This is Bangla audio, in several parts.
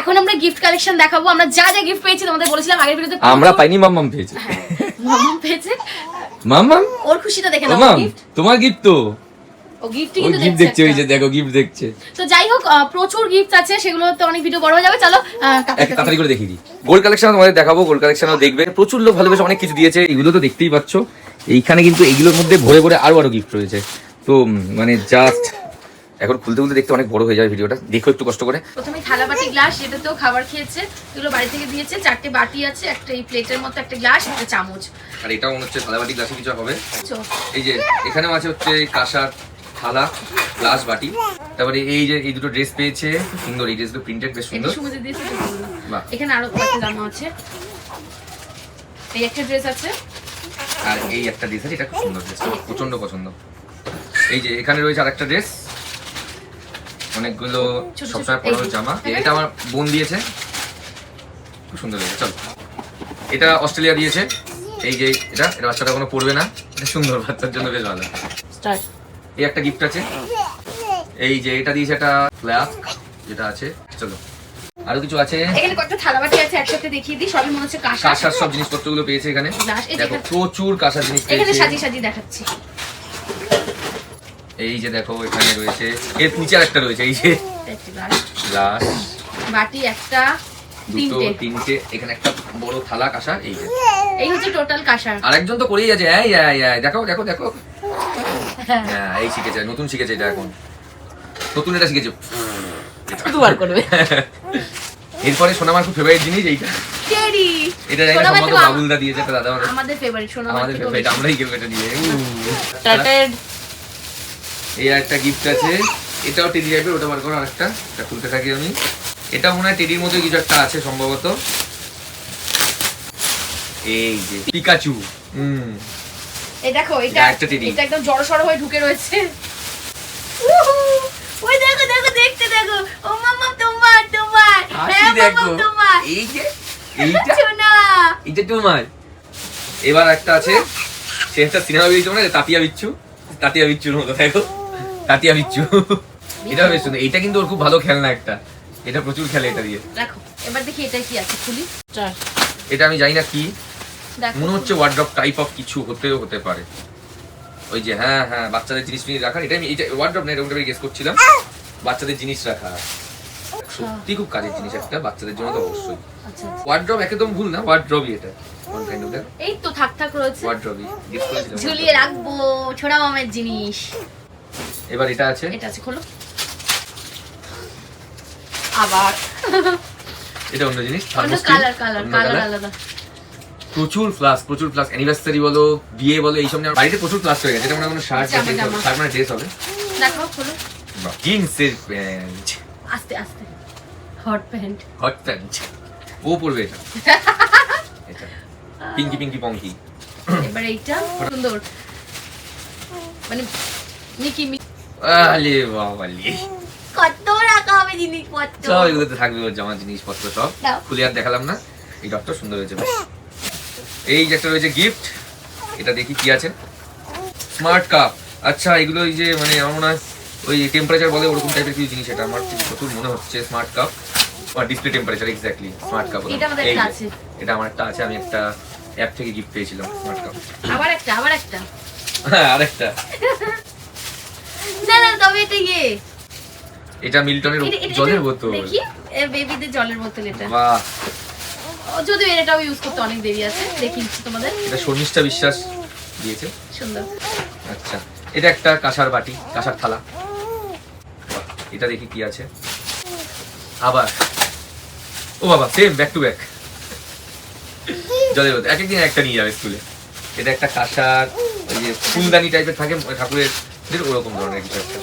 এখন আমরা গিফট কালেকশন দেখাবো। আমরা যা যা গিফট পেয়েছি তোমাদের বলেছিলাম আগের ভিডিওতে আমরা পাইনি মাম্মাম পেয়েছি। মামাম পেয়েছে। মাম্মাম? ওর খুশিটা দেখে নাও গিফট তোমার গিফট তো। ও গিফট কিন্তু দেখছে ওই যে দেখো গিফট দেখছে। তো যাই হোক প্রচুর গিফট আছে সেগুলো তো অনেক ভিডিও বড় হয়ে যাবে চলো। তাড়াতাড়ি করে দেখিয়ে দিই। গোল্ড কালেকশন তোমাদের দেখাবো গোল্ড কালেকশনও দেখবে। প্রচুর লোক ভালোবেসে অনেক কিছু দিয়েছে এগুলো তো দেখতেই পাচ্ছ। এইখানে কিন্তু এগুলোর মধ্যে ভরে ভরে আরও আরও গিফট রয়েছে। তো মানে জাস্ট এখন খুলতে খুলতে দেখতে অনেক বড় হয়ে যাবে ভিডিওটা। দেখো একটু কষ্ট করে। প্রথমে থালা বাটি গ্লাস যেটাতেও খাবার খেয়েছে। এগুলো বাড়ি থেকে দিয়েছে চারটে বাটি আছে একটা এই প্লেটের মতো একটা গ্লাস একটা চামচ। আর এটাও মনে হচ্ছে থালাবাটি গ্লাসে কিছু হবে। এই যে এখানেও আছে হচ্ছে কাঁসার থালা গ্লাস বাটি। তারপরে এই যে এই দুটো ড্রেস পেয়েছে সুন্দর এই ড্রেসগুলো প্রিন্টেড বেশ এটা সুন্দর এটা। এখানে আরও কয়েকটা জামা আছে। এই একটা ড্রেস আছে। আর এই একটা ড্রেস আছে এটা খুব সুন্দর ড্রেস প্রচণ্ড পছন্দ। এই যে এখানে রয়েছে আরেকটা ড্রেস। অনেকগুলো সবসময় এই পরার জামা এটা আমার বোন দিয়েছে। খুব সুন্দর লেগেছে চল। এটা অস্ট্রেলিয়া দিয়েছে। এই যে এটা এটা বাচ্চাটা কোনো পড়বে না। এটা সুন্দর বাচ্চার জন্য বেশ ভালো। এই একটা গিফট আছে। এই যে এটা দিয়েছে একটা ফ্লাস্ক যেটা আছে। চলো। আরও কিছু আছে? এখানে কয়েকটা থালা বাটি আছে একসাথে দেখিয়ে দিই। সবই মনে হচ্ছে কাঁসা। কাঁসার সব জিনিসপত্রগুলো পেয়েছে এখানে। দেখো প্রচুর কাঁসার জিনিস এখানে পেয়েছে। সাজিয়ে সাজিয়ে দেখাচ্ছি। এই যে দেখো এখানে রয়েছে। এর নিচে একটা রয়েছে এই যে গ্লাস। বাটি একটা দুটো তিনটে। তিনটে এখানে একটা বড় থালা কাঁসা এই যে। এই হচ্ছে টোটাল কাঁসার। আরেকজন তো করেই আছে এই এই এই দেখো দেখো দেখো। হ্যাঁ। এই শিখেছে নতুন শিখেছে এটা এখন। নতুন এটা শিখেছে। দুবার করবে। এরপরে সোনামার খুব ফেভারিট জিনিস এইটা। টেরি এটা জানি না সম্ভবত বাবুলদা দিয়েছে একটা দাদা আমাদের আমাদের ফেভারিট শোনো আমাদের ফেভারিট আমরাই কেউ এটা নিয়ে এই একটা গিফট আছে। এটাও টেডি টাইপের ওটা বার করো আরেকটা। এটা খুলতে থাকি আমি। এটা মনে হয় টেডির মধ্যে কিছু একটা আছে সম্ভবত। এই যে পিকাচু হুম। এই দেখো এটা এটা একটা টেডি। এটা একদম জড় হয়ে ঢুকে রয়েছে। উহু, ওই দেখো দেখো দেখতে দেখো। ও মামা তোমার তোমার। হ্যাঁ দেখো। তোমার। এই যে এইটা? সোনা এইটা তোমার। এবার একটা আছে। সে একটা সিনেমা বেরিয়েছে মানে তাতিয়া বিচ্ছু। তাতিয়া বিচ্ছুর মতো দেখো। তাতিয়া বিচ্ছু। এটা বেশ সুন্দর। এটা কিন্তু ওর খুব ভালো খেলনা একটা। এটা প্রচুর খেলে এটা দিয়ে। দেখো এবার দেখি এটা কি আছে খুলি। এটা আমি জানি না কি। দেখো। মনে হচ্ছে ওয়ার্ড্রপ টাইপ অফ কিছু হতেও হতে পারে। ওই যে হ্যাঁ হ্যাঁ বাচ্চাদের জিনিস ফিনিস রাখার। এটা আমি এটা ওয়ার্ড্রপ না এটা ওটা গেস করছিলাম। বাচ্চাদের জিনিস রাখা। সত্যি খুব কাজের জিনিস একটা বাচ্চাদের জন্য তো অবশ্যই। আচ্ছা ওয়ার্ড্রপ একদম ভুল না ওয়ার্ড্রবই এটা। এই তো থাক থাক রয়েছে। ওয়ার্ড্রবই ঝুলিয়ে রাখব ছোড়া মামের জিনিস। এবার এটা আছে? এটা আছে খোলো। আবার। এটা অন্য জিনিস কালার কালার কালার আলাদা। প্রচুর ফ্লাস্ক প্রচুর ফ্লাস্ক অ্যানিভার্সারি বলো বিয়ে বলো এইসব নিয়ে বাড়িতে প্রচুর ফ্লাস্ক হয়ে গেছে। এটা মনে কোনো শার্ট জামা, জামা। শার্ট মানে ড্রেস হবে। দেখো খোলো। জিন্সের প্যান্ট আস্তে আস্তে। হট প্যান্ট হট প্যান্ট ও পরবে এটা। এটা। পিঙ্কি পিঙ্কি পঙ্কি এবার এইটা সুন্দর। মানে মিকি আলে বাবালি কত রাখা হবে জিনিসপত্র? সব এগুলোতে থাকবে ওর জামা জিনিসপত্র সব। খুলে আর দেখালাম না। এই ডক্টর সুন্দর হয়েছে বেশ। এই যে একটা রয়েছে গিফট এটা দেখি কি আছে। স্মার্ট কাপ আচ্ছা এগুলো এই যে মানে আমার মনে হয় ওই টেম্পারেচার বলে ওরকম টাইপের কিছু জিনিস এটা। আমার প্রচুর মনে হচ্ছে স্মার্ট কাপ আর display temperature exactly smart cup এটা আমার একটা আছে। আমি একটা অ্যাপ থেকে গিফট পেয়েছিলাম স্মার্ট কাপ আবার একটা আবার একটা। হ্যাঁ আরেকটা। না না তবে এটা ইয়ে। এটা মিল্টনের জলের বোতল। দেখি। বেবিদের জলের বোতল এটা। বাহ। যদিও এটাও ইউজ করতে অনেক দেরি আছে। দেখি তোমাদের। এটা শর্মিষ্ঠা বিশ্বাস দিয়েছে। সুন্দর। আচ্ছা। এটা একটা কাঁসার বাটি কাঁসার থালা। এটা দেখি কি আছে। আবার। ও বাবা সেম ব্যাক টু ব্যাক জলের বোতল। এক একদিন একটা নিয়ে যাবে স্কুলে। এটা একটা কাঁসার ওই যে ফুলদানি টাইপের থাকে ঠাকুরের এদের ওরকম ধরনের কিছু একটা।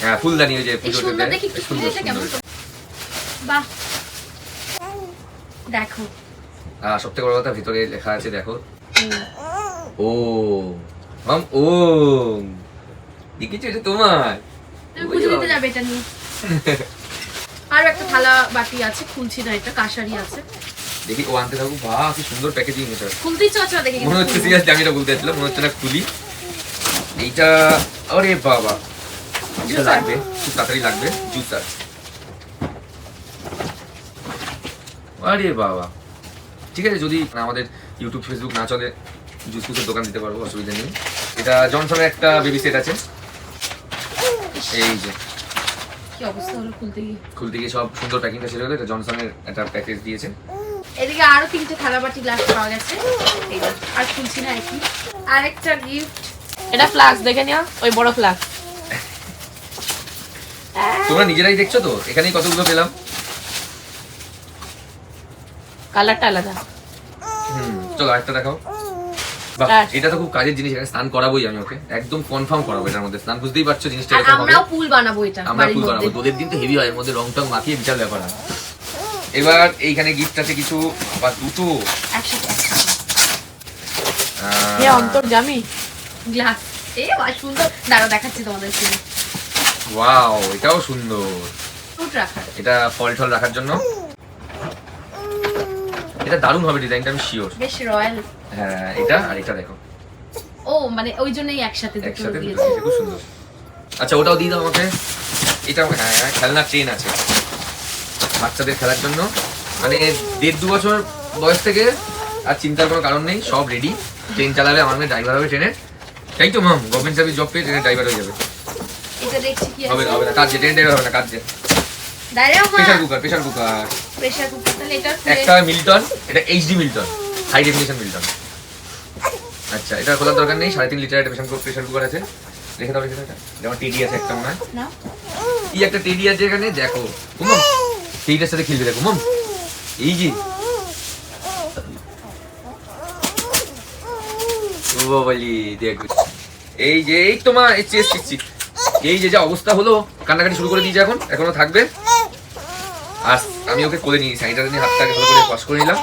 হ্যাঁ ফুলদানি ওই যে পুজোতে দেয় দেখি সুন্দর সুন্দর। বাহ। দেখো। আর সব থেকে বড় কথা ভিতরে লেখা আছে দেখো। ও মাম ও দেখেছ এটা তোমার? পুজো দিতে যাবে এটা নিয়ে। আর একটা থালা বাটি আছে খুলছি না এটা কাশারি আছে। দেখি ও আনতে থাকুক। বাহ কি সুন্দর প্যাকেজিং এটা। খুলতে ইচ্ছে হচ্ছে না মনে হচ্ছে সিরিয়াসলি আমি এটা বলতে যাচ্ছিলাম মনে হচ্ছে না খুলি। এইটা আরে বাবা। এটা লাগবে খুব তাড়াতাড়ি লাগবে জুসার আরে বাবা। ঠিক আছে যদি আমাদের ইউটিউব ফেসবুক না চলে জুস ফুসের দোকান দিতে পারব অসুবিধা নেই। এটা জনসনের একটা বেবি সেট আছে। এই যে। খুলতে গিয়ে? সব সুন্দর প্যাকিংটা ছিল এটা জনসনের একটা প্যাকেজ দিয়েছে। এদিকে আরও তিনটে থালাবাটি গ্লাস পাওয়া গেছে। এই আর খুলছি না একই। আরেকটা গিফট এটা ফ্লাক্স দেখে নিও ওই বড় ফ্লাক্স তোমরা নিজেরাই দেখছ তো? এখানেই কতগুলো পেলাম? কালারটা আলাদা। হুম চলো দেখাও। বাহ। এটা তো খুব কাজের জিনিস এখানে স্নান করাবোই আমি ওকে। একদম কনফার্ম করাবো এটার মধ্যে। স্নান বুঝতেই পারছ জিনিসটা এরকম আমরাও পুল বানাবো এটা আমরা ফুল বানাবো। তোদের দিন তো হেভি হয় এর মধ্যে রং টং মাখিয়ে বিশাল ব্যাপার এবার এইখানে গিফট আছে কিছু আবার দুটো। একসাথে গ্লাস এ বা সুন্দর। দাঁড়া দেখাচ্ছি তোমাদেরকে ওয়াও এটাও সুন্দর। রাখার এটা ফল টল রাখার জন্য। এটা দারুণ হবে ডিজাইনটা আমি শিওর বেশ রয়্যাল। হ্যাঁ এটা আর এটা দেখো। ও মানে ওই জন্যই একসাথে দুটো দিয়েছে। খুব সুন্দর। আচ্ছা ওটাও দিয়ে দাও আমাকে। এটা হ্যাঁ হ্যাঁ, খেলনার ট্রেন আছে। বাচ্চাদের খেলার জন্য। মানে দেড় দু বছর বয়স থেকে আর চিন্তার কোনো কারণ নেই সব রেডি ট্রেন চালাবে আমার মেয়ে ড্রাইভার হবে ট্রেনের তাই তো মাম গভর্নমেন্ট সার্ভিস জব পেয়ে ট্রেনের ড্রাইভার হয়ে যাবে। এটা দেখছি কি হবে হবে না কাজ ট্রেন ড্রাইভার হবে না কাজ pressure cooker pressure cooker pressure cooker তাহলে এটা একটা মিল্টন এটা HD Milton high definition Milton আচ্ছা এটা খোলার দরকার নেই সাড়ে তিন লিটার একটা প্রেশার প্রেসার কুকার আছে। রেখে দাও রেখে দাও যেমন টেডি আছে একটা মনে হয়। কি একটা টেডি আছে এখানে দেখো কুমম টেডিটার সাথে খেলবে দেখো মম এই যে। ও বাবালি দেখো। এই যে এই তো মা এসছি এসছি এসছি। এই যে যা অবস্থা হলো কান্নাকাটি শুরু করে দিয়েছে এখন এখনও থাকবে। আর আমি ওকে কোলে নিয়ে স্যানিটাইজার নিয়ে হাতটাকে ভালো করে ওয়াশ করে নিলাম।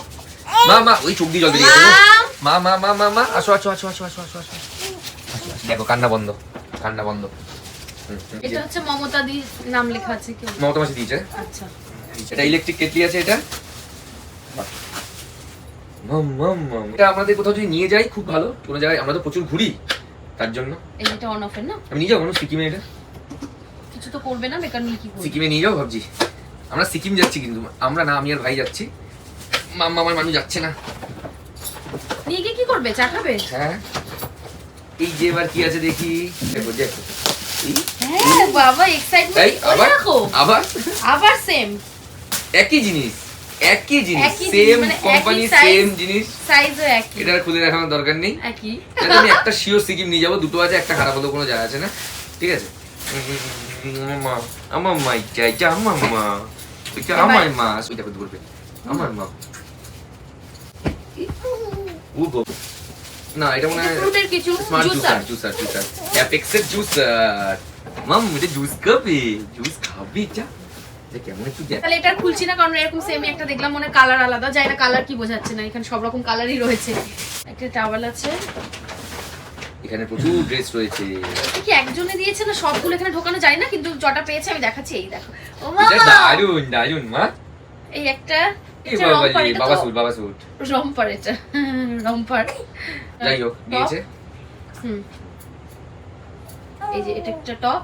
মা মা ওই চোখ দিয়ে জল দিয়ে গেল মা মা মা মা মা আসো আসো আসো আসো আসো আসো আসো। দেখো কান্না বন্ধ কান্না বন্ধ। এটা হচ্ছে মমতা দি নাম লেখা আছে কি? মমতা মাসি দিয়েছে। আচ্ছা। এটা ইলেকট্রিক কেটলি আছে এটা। এটা আমাদের কোথাও যদি নিয়ে যাই খুব ভালো। কোনো জায়গায় আমরা তো প্রচুর ঘুরি। তার জন্য? এই যেটা অন অফের না? আমি নিয়ে যাব কোনো? সিকিমে এটা? কিছু তো করবে না বেকার নিয়ে কি করবে? সিকিমে নিয়ে যাব ভাবছি। আমরা সিকিম যাচ্ছি কিন্তু। আমরা না আমি আর ভাই যাচ্ছি। মাম্মা আমার মানুষ যাচ্ছে না। নিয়ে গিয়ে কি করবে? চা খাবে? হ্যাঁ। এই যে এবার কি আছে দেখি। দেখো দেখো হ্যাঁ বাবা এক্সাইটমেন্ট আবার? আবার? আবার সেম একই জিনিস। একই জিনিস সেম মানে কোম্পানি সেম জিনিস। সাইজও একই। এটা খুলে দেখানোর দরকার নেই। একই। আমি একটা শিওর সিকিম নিয়ে যাব দুটো আছে একটা খারাপ হলেও কোনো যায় আছে না। ঠিক আছে? মা আমার মা আমার মা আমার মা ধরবে আমার মা। ও না এটা মনে হয় ফ্রুটের কিছু স্মার্ট জুসার জুসার জুসার অ্যাপেক্সের জুসার মাম এটা জুস খাবে? জুস খাবি যা যে কেমন একটু তাহলে এটা খুলছি না কারণ এরকম সেমই একটা দেখলাম মনে কালার আলাদা। যাই না কালার কি বোঝাচ্ছে না এখানে সব রকম কালারই রয়েছে। একটা টাওয়াল আছে। এখানে প্রচুর ড্রেস রয়েছে। কি একজনে দিয়েছে না সবগুলো এখানে ঢোকানো? যায় না কিন্তু জটা পেয়েছে আমি দেখাচ্ছি এই দেখো। ও মা! দারুণ দারুণ মা। এই একটা বাবা সুট বাবা সুট রম্পার এটা রম্পার যাই হোক দিয়েছে হুম। এই যে এটা একটা টপ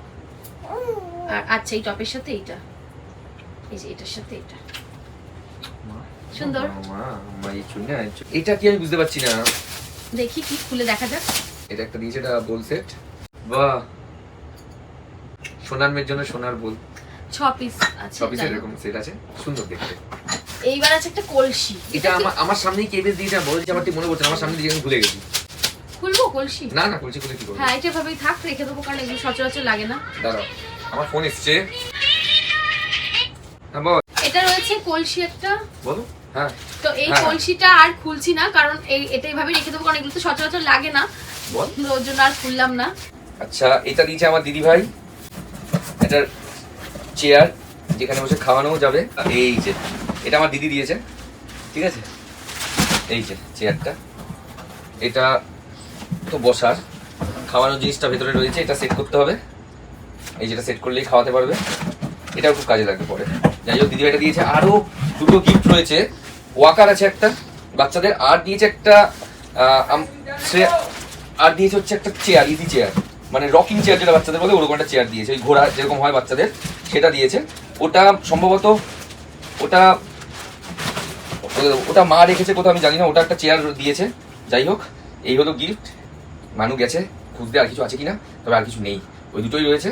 আর আচ্ছা এই টপের সাথে এইটা। এই যে এটার সাথে এটা। সুন্দর। এটা কি আমি বুঝতে পারছি না? দেখি কি খুলে দেখা যাক। এটা একটা দিয়েছে এটা বোল সেট। বাহ! সোনার মেয়ের জন্য সোনার বোল। ছ পিস আছে ছ জানো। এরকম সেট আছে। সুন্দর দেখতে। এইবার আছে একটা কলসি। এটা আমার আমার সামনেই কেবিস বড় দিয়েছে আমার ঠিক মনে পড়ছে আমার সামনে দিয়ে ভুলে গেছি। খুলবো কলসি? না না বলছি খুলে কি করব? হ্যাঁ এটা ভাবেই থাক রেখে দেবো কারণ এগুলো সচরাচর লাগে না। দাঁড়াও আমার ফোন এসছে। এটা রয়েছে কলসি একটা। বলো। হ্যাঁ। তো এই হ্যাঁ। কলসিটা আর খুলছি না কারণ এই এটা এইভাবে রেখে দেবো কারণ এগুলো তো সচরাচর লাগে না। ওর জন্য আর খুললাম না। আচ্ছা এটা দিয়েছে আমার দিদি ভাই এটার চেয়ার যেখানে বসে খাওয়ানো যাবে। এই যে এটা আমার দিদি দিয়েছে। ঠিক আছে? এই যে চেয়ারটা এটা তো বসার। খাওয়ানোর জিনিসটা ভেতরে রয়েছে এটা সেট করতে হবে। এই যেটা সেট করলেই খাওয়াতে পারবে। এটাও খুব কাজে লাগবে পরে। যাই হোক দিদি ভাইটা দিয়েছে আরও দুটো গিফট রয়েছে। ওয়াকার আছে একটা বাচ্চাদের। আর দিয়েছে একটা আম- আর দিয়েছে হচ্ছে একটা চেয়ার ইজি চেয়ার মানে রকিং চেয়ার যেটা বাচ্চাদের বলে ওরকম একটা চেয়ার দিয়েছে। ওই ঘোড়া যেরকম হয় বাচ্চাদের সেটা দিয়েছে। ওটা সম্ভবত ওটা ওটা মা রেখেছে কোথাও আমি জানি না ওটা একটা চেয়ার দিয়েছে। যাই হোক এই হলো গিফট মানু গেছে খুঁজতে আর কিছু আছে কিনা তবে আর কিছু নেই। ওই দুটোই রয়েছে।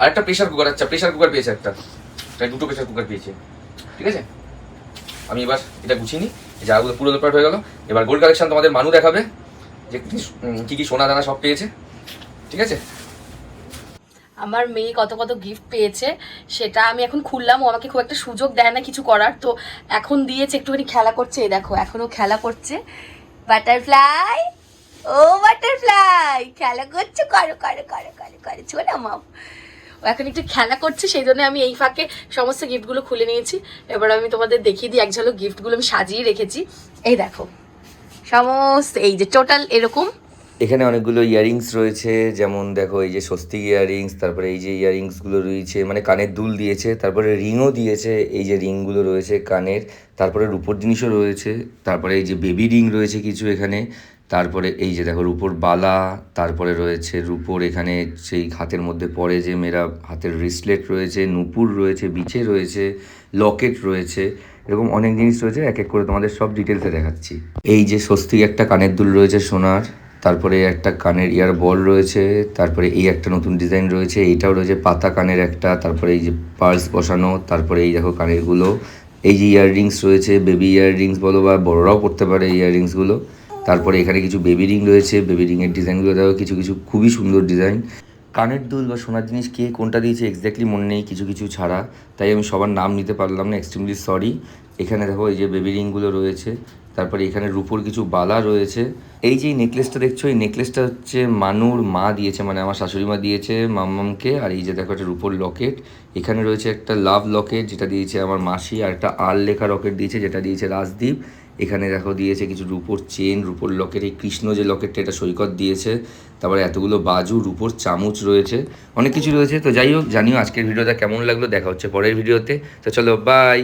আর একটা প্রেশার কুকার আচ্ছা প্রেশার কুকার পেয়েছে একটা। প্রায় দুটো প্রেশার কুকার পেয়েছে ঠিক আছে? আমি এবার এটা গুছিয়ে নিই। যাগুলো পুরো দোপাট হয়ে গেল। এবার গোল্ড কালেকশন তোমাদের মানু দেখাবে যে কি কি সোনা দানা সব পেয়েছে। ঠিক আছে? আমার মেয়ে কত কত গিফট পেয়েছে, সেটা আমি এখন খুললাম। ও আমাকে খুব একটা সুযোগ দেয় না কিছু করার। তো এখন দিয়েছে, একটুখানি খেলা করছে। এই দেখো এখনও খেলা করছে। বাটারফ্লাই ও বাটারফ্লাই খেলা করছে। করো করো করো করো করো। ছোনা মাম ও এখন একটু খেলা করছে, সেই জন্য আমি এই ফাঁকে সমস্ত গিফটগুলো খুলে নিয়েছি। এবার আমি তোমাদের দেখিয়ে দিই, এক ঝলক গিফটগুলো আমি সাজিয়ে রেখেছি। এই দেখো, সমস্ত এই যে টোটাল এরকম। এখানে অনেকগুলো ইয়ারিংস রয়েছে, যেমন দেখো এই যে স্বস্তিক ইয়ারিংস তারপরে এই যে ইয়ারিংসগুলো রয়েছে মানে কানের দুল দিয়েছে, তারপরে রিংও দিয়েছে, এই যে রিংগুলো রয়েছে কানের, তারপরে রূপোর জিনিসও রয়েছে, তারপরে এই যে বেবি রিং রয়েছে কিছু এখানে। তারপরে এই যে দেখো রূপোর বালা, তারপরে রয়েছে রূপোর এখানে সেই হাতের মধ্যে পড়ে যে মেয়েরা হাতের রিসলেট রয়েছে, নুপুর রয়েছে, বিচে রয়েছে লকেট রয়েছে, এরকম অনেক জিনিস রয়েছে, এক এক করে তোমাদের সব ডিটেলসে দেখাচ্ছি। এই যে স্বস্তিক একটা কানের দুল রয়েছে সোনার, তারপরে একটা কানের ইয়ার বল রয়েছে, তারপরে এই একটা নতুন ডিজাইন রয়েছে, এইটাও রয়েছে পাতা কানের একটা, তারপরে এই যে পার্স বসানো, তারপরে এই দেখো কানেরগুলো, এই যে ইয়াররিংস রয়েছে বেবি ইয়াররিংস বলো বা বড়রাও পড়তে পারে ইয়াররিংসগুলো তারপরে এখানে কিছু বেবি রিং রয়েছে বেবি রিংয়ের ডিজাইনগুলো দেখো, কিছু কিছু খুবই সুন্দর ডিজাইন কানের দুল বা সোনার জিনিস কে কোনটা দিয়েছে এক্স্যাক্টলি মনে নেই, কিছু কিছু ছাড়া। তাই আমি সবার নাম নিতে পারলাম না এক্সট্রিমলি সরি এখানে দেখো এই যে বেবি রিংগুলো রয়েছে, তারপরে এখানে রূপোর কিছু বালা রয়েছে। এই যে নেকলেসটা দেখছ, এই নেকলেসটা হচ্ছে মানুর মা দিয়েছে মানে আমার শাশুড়ি মা দিয়েছে মাম্মামকে। আর এই যে দেখো একটা রূপোর লকেট এখানে রয়েছে একটা লাভ লকেট যেটা দিয়েছে আমার মাসি, আর একটা আর লেখা লকেট দিয়েছে, যেটা দিয়েছে রাজদীপ। এখানে দেখো দিয়েছে কিছু রূপোর চেন, রূপোর লকেট। এই কৃষ্ণ যে লকেটটা, এটা সৈকত দিয়েছে। তারপরে এতগুলো বাজু, রূপোর চামচ রয়েছে। অনেক কিছু রয়েছে। তো যাই হোক, জানিও আজকের ভিডিওটা কেমন লাগল। দেখা হচ্ছে পরের ভিডিওতে। তো চলো বাই